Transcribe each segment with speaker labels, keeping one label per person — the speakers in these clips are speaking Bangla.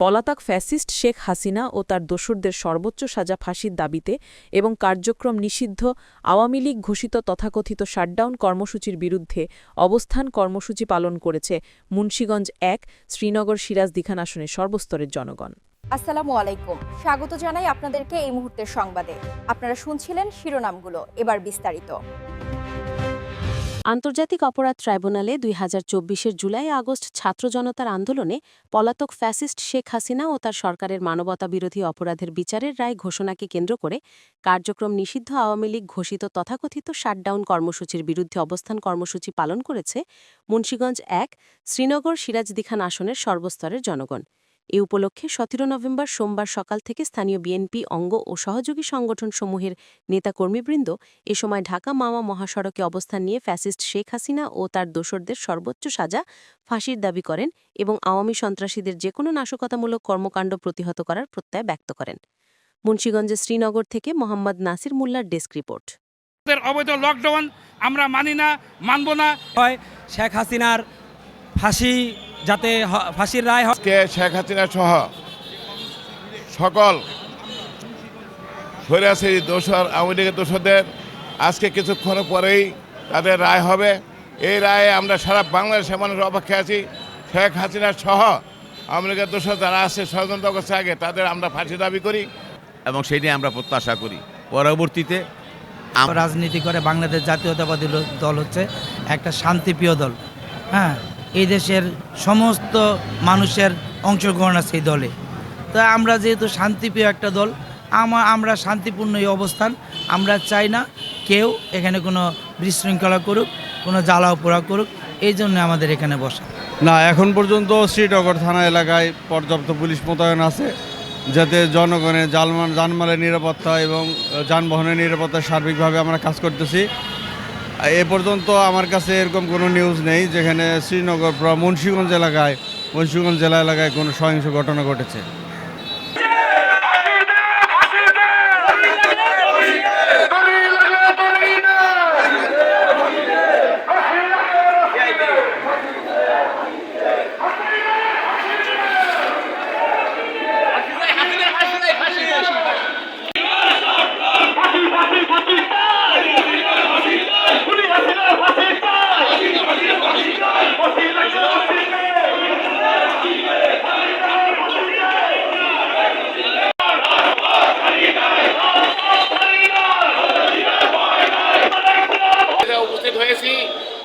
Speaker 1: পলাতক ফ্যাসিস্ট শেখ হাসিনা ও তার দোসরদের সর্বোচ্চ সাজা ফাঁসির দাবিতে এবং কার্যক্রম নিষিদ্ধ, আওয়ামী লীগ ঘোষিত তথাকথিত শাটডাউন কর্মসূচির বিরুদ্ধে অবস্থান কর্মসূচি পালন করেছে মুন্সীগঞ্জ এক, শ্রীনগর সিরাজ দিখান আসনের সর্বস্তরের জনগণ।
Speaker 2: আসসালামু আলাইকুম। স্বাগত জানাই আপনাদেরকে এই মুহূর্তের সংবাদে। আপনারা শুনছিলেন শিরোনামগুলো। এবার বিস্তারিত।
Speaker 3: আন্তর্জাতিক অপরাধ ট্রাইব্যুনালে দুই হাজার চব্বিশের জুলাই আগস্ট ছাত্র জনতার আন্দোলনে পলাতক ফ্যাসিস্ট শেখ হাসিনা ও তার সরকারের মানবতা বিরোধী অপরাধের বিচারের রায় ঘোষণাকে কেন্দ্র করে কার্যক্রম নিষিদ্ধ আওয়ামী লীগ ঘোষিত তথাকথিত শাটডাউন কর্মসূচির বিরুদ্ধে অবস্থান কর্মসূচি পালন করেছে মুন্সীগঞ্জ এক, শ্রীনগর সিরাজদিখান আসনের সর্বস্তরের জনগণ। এ উপলক্ষে সতেরো নভেম্বর সোমবার সকাল থেকে স্থানীয় বিএনপি অঙ্গ ও সহযোগী সংগঠনসমূহের নেতাকর্মীবৃন্দ এ সময় ঢাকা মাওয়া মহাসড়কে অবস্থান নিয়ে ফ্যাসিস্ট শেখ হাসিনা ও তার দোসরদের সর্বোচ্চ সাজা ফাঁসির দাবি করেন এবং আওয়ামী সন্ত্রাসীদের যেকোনো নাশকতামূলক কর্মকাণ্ড প্রতিহত করার প্রত্যয় ব্যক্ত করেন। মুন্সীগঞ্জের শ্রীনগর থেকে মোহাম্মদ নাসির মোল্লার ডেস্ক রিপোর্ট।
Speaker 4: অবৈধ লকডাউন আমরা মানি না মানব না।
Speaker 5: হয় শেখ হাসিনার ফাঁসি যাতে হ- ফাঁসির রায় হয়।
Speaker 6: শেখ হাসিনা সহ সকল স্বৈরাচারী দোসর আওয়ামী লীগের দোসরদের আজকে কিছুক্ষণ পরেই তাদের রায় হবে। এই রায়ে আমরা সারা বাংলাদেশের মানুষ অপেক্ষা আছি। শেখ হাসিনা সহ আওয়ামী লীগের দোসর যারা আছে ষড়যন্ত্র করছে আগে তাদের আমরা ফাঁসি দাবি করি
Speaker 7: এবং সেই নিয়ে আমরা প্রত্যাশা করি। পরবর্তীতে
Speaker 8: রাজনীতি করে বাংলাদেশ জাতীয়তাবাদী দল হচ্ছে একটা শান্তিপ্রিয় দল। হ্যাঁ? এই দেশের সমস্ত মানুষের অংশগ্রহণ আছে এই দলে। তো আমরা যেহেতু শান্তিপ্রিয় একটা দল, আমা, আমরা শান্তিপূর্ণ এই অবস্থান। আমরা চাই না কেউ এখানে কোনো বিশৃঙ্খলা করুক, কোনো জ্বালাও পোড়া করুক, এই জন্য আমাদের এখানে বসা।
Speaker 9: না, এখন পর্যন্ত শ্রীনগর থানা এলাকায় পর্যাপ্ত পুলিশ মোতায়েন আছে, যাতে জনগণের জালমান যানমালের নিরাপত্তা এবং যানবাহনের নিরাপত্তা সার্বিকভাবে আমরা কাজ করতেছি। এ পর্যন্ত আমার কাছে এরকম কোনো নিউজ নেই, যেখানে শ্রীনগর মুন্সীগঞ্জ এলাকায়, মুন্সীগঞ্জ জেলা এলাকায় কোনো সহিংস ঘটনা ঘটেছে।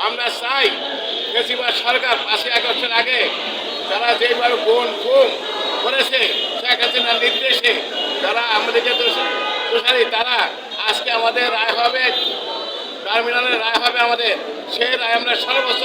Speaker 6: আমরা চাই বেশিরভাগ সরকার পাঁচই আগস্টের আগে তারা যেভাবে গুণ খুন করেছে, শেখ হাসিনার নির্দেশে তারা আমাদেরকে দোষারি তারা আজকে আমাদের রায় হবে, টার্মিনালের রায় হবে আমাদের। সেই রায় আমরা সর্বোচ্চ